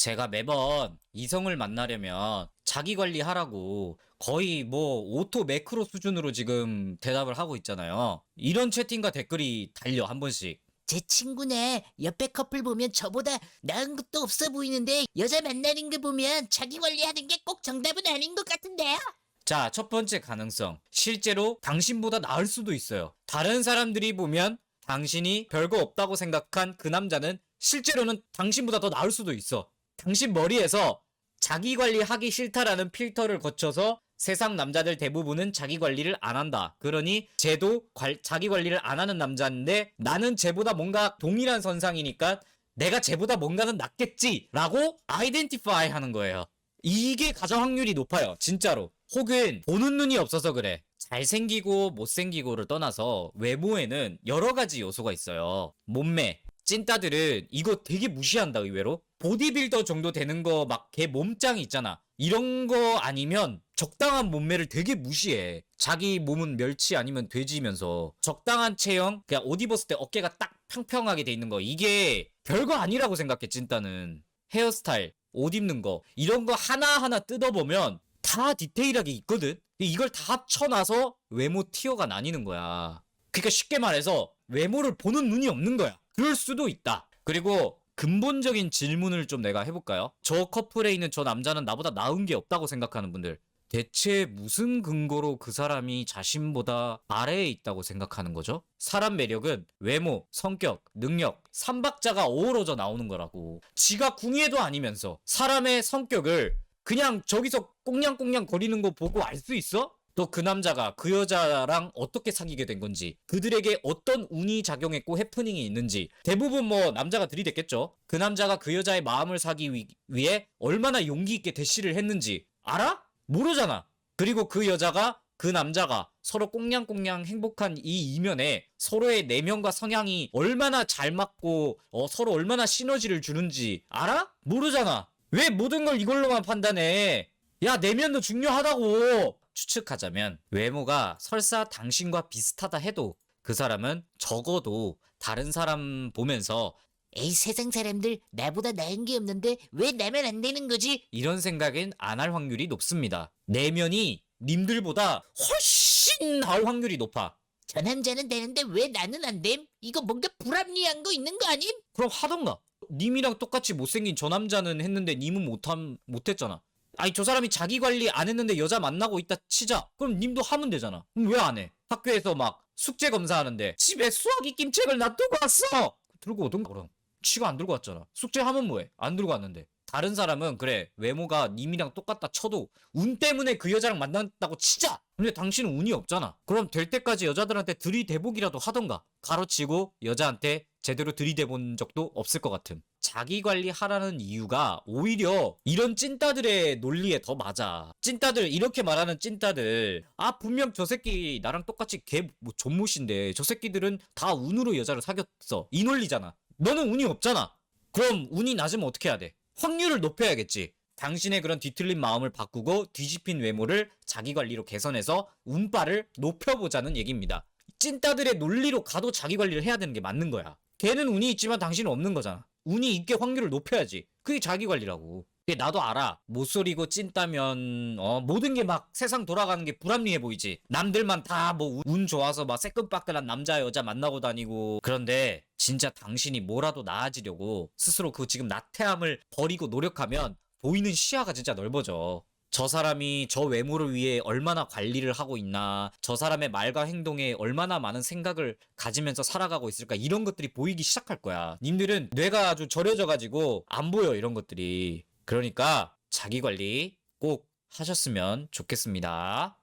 제가 매번 이성을 만나려면 자기 관리하라고 거의 뭐 오토 매크로 수준으로 지금 대답을 하고 있잖아요. 이런 채팅과 댓글이 달려 한 번씩. 제 친구네 옆에 커플 보면 저보다 나은 것도 없어 보이는데 여자 만나는 거 보면 자기 관리하는 게 꼭 정답은 아닌 것 같은데요? 자, 첫 번째 가능성. 실제로 당신보다 나을 수도 있어요. 다른 사람들이 보면 당신이 별거 없다고 생각한 그 남자는 실제로는 당신보다 더 나을 수도 있어. 당신 머리에서 자기 관리하기 싫다라는 필터를 거쳐서 세상 남자들 대부분은 자기 관리를 안 한다. 그러니 쟤도 관- 자기 관리를 안 하는 남자인데 나는 쟤보다 뭔가 동일한 선상이니까 내가 쟤보다 뭔가는 낫겠지라고 아이덴티파이 하는 거예요. 이게 가장 확률이 높아요. 진짜로. 혹은 보는 눈이 없어서 그래. 잘생기고 못생기고를 떠나서 외모에는 여러 가지 요소가 있어요. 몸매. 찐따들은 이거 되게 무시한다 의외로. 보디빌더 정도 되는 거 막 걔 몸짱이 있잖아. 이런 거 아니면 적당한 몸매를 되게 무시해. 자기 몸은 멸치 아니면 돼지면서 적당한 체형 그냥 옷 입었을 때 어깨가 딱 평평하게 돼 있는 거 이게 별거 아니라고 생각해 찐따는. 헤어스타일, 옷 입는 거 이런 거 하나하나 뜯어보면 다 디테일하게 있거든. 이걸 다 합쳐놔서 외모 티어가 나뉘는 거야. 그러니까 쉽게 말해서 외모를 보는 눈이 없는 거야. 그럴 수도 있다. 그리고 근본적인 질문을 좀 내가 해볼까요? 저 커플에 있는 저 남자는 나보다 나은 게 없다고 생각하는 분들. 대체 무슨 근거로 그 사람이 자신보다 아래에 있다고 생각하는 거죠? 사람 매력은 외모, 성격, 능력, 삼박자가 어우러져 나오는 거라고. 지가 궁예도 아니면서 사람의 성격을 그냥 저기서 꽁냥꽁냥 거리는 거 보고 알 수 있어? 또 그 남자가 그 여자랑 어떻게 사귀게 된 건지, 그들에게 어떤 운이 작용했고 해프닝이 있는지, 대부분 뭐 남자가 들이댔겠죠? 그 남자가 그 여자의 마음을 사기 위, 위해 얼마나 용기 있게 대시를 했는지, 알아? 모르잖아. 그리고 그 여자가 그 남자가 서로 꽁냥꽁냥 행복한 이 이면에 서로의 내면과 성향이 얼마나 잘 맞고 어, 서로 얼마나 시너지를 주는지 알아? 모르잖아. 왜 모든 걸 이걸로만 판단해? 야, 내면도 중요하다고! 추측하자면 외모가 설사 당신과 비슷하다 해도 그 사람은 적어도 다른 사람 보면서 에이 세상 사람들 나보다 나은 게 없는데 왜 나면 안 되는 거지? 이런 생각은 안 할 확률이 높습니다. 내면이 님들보다 훨씬 나을 확률이 높아. 저 남자는 되는데 왜 나는 안 됨? 이거 뭔가 불합리한 거 있는 거 아님? 그럼 하던가. 님이랑 똑같이 못생긴 저 남자는 했는데 님은 못함 못했잖아. 아니 저 사람이 자기 관리 안 했는데 여자 만나고 있다 치자. 그럼 님도 하면 되잖아. 그럼 왜 안 해? 학교에서 막 숙제 검사하는데 집에 수학 익힘 책을 놔두고 왔어. 들고 오던가 그럼. 지가 안 들고 왔잖아. 숙제 하면 뭐해? 안 들고 왔는데. 다른 사람은 그래 외모가 님이랑 똑같다 쳐도 운 때문에 그 여자랑 만났다고 치자. 근데 당신은 운이 없잖아. 그럼 될 때까지 여자들한테 들이대보기라도 하던가. 가로치고 여자한테 제대로 들이대본 적도 없을 것 같음. 자기 관리하라는 이유가 오히려 이런 찐따들의 논리에 더 맞아. 찐따들 이렇게 말하는 찐따들 아 분명 저 새끼 나랑 똑같이 걔뭐 존못인데 저 새끼들은 다 운으로 여자를 사귀었어. 이 논리잖아. 너는 운이 없잖아. 그럼 운이 낮으면 어떻게 해야 돼? 확률을 높여야겠지. 당신의 그런 뒤틀린 마음을 바꾸고 뒤집힌 외모를 자기 관리로 개선해서 운빨을 높여보자는 얘기입니다. 찐따들의 논리로 가도 자기 관리를 해야 되는 게 맞는 거야. 걔는 운이 있지만 당신은 없는 거잖아. 운이 있게 확률을 높여야지. 그게 자기 관리라고. 나도 알아. 못소리고 찐따면 어, 모든 게 막 세상 돌아가는 게 불합리해 보이지. 남들만 다 뭐 운 좋아서 막 새끈빠끈한 남자 여자 만나고 다니고 그런데 진짜 당신이 뭐라도 나아지려고 스스로 그 지금 나태함을 버리고 노력하면 보이는 시야가 진짜 넓어져. 저 사람이 저 외모를 위해 얼마나 관리를 하고 있나, 저 사람의 말과 행동에 얼마나 많은 생각을 가지면서 살아가고 있을까, 이런 것들이 보이기 시작할 거야. 님들은 뇌가 아주 절여져가지고 안 보여, 이런 것들이. 그러니까 자기 관리 꼭 하셨으면 좋겠습니다.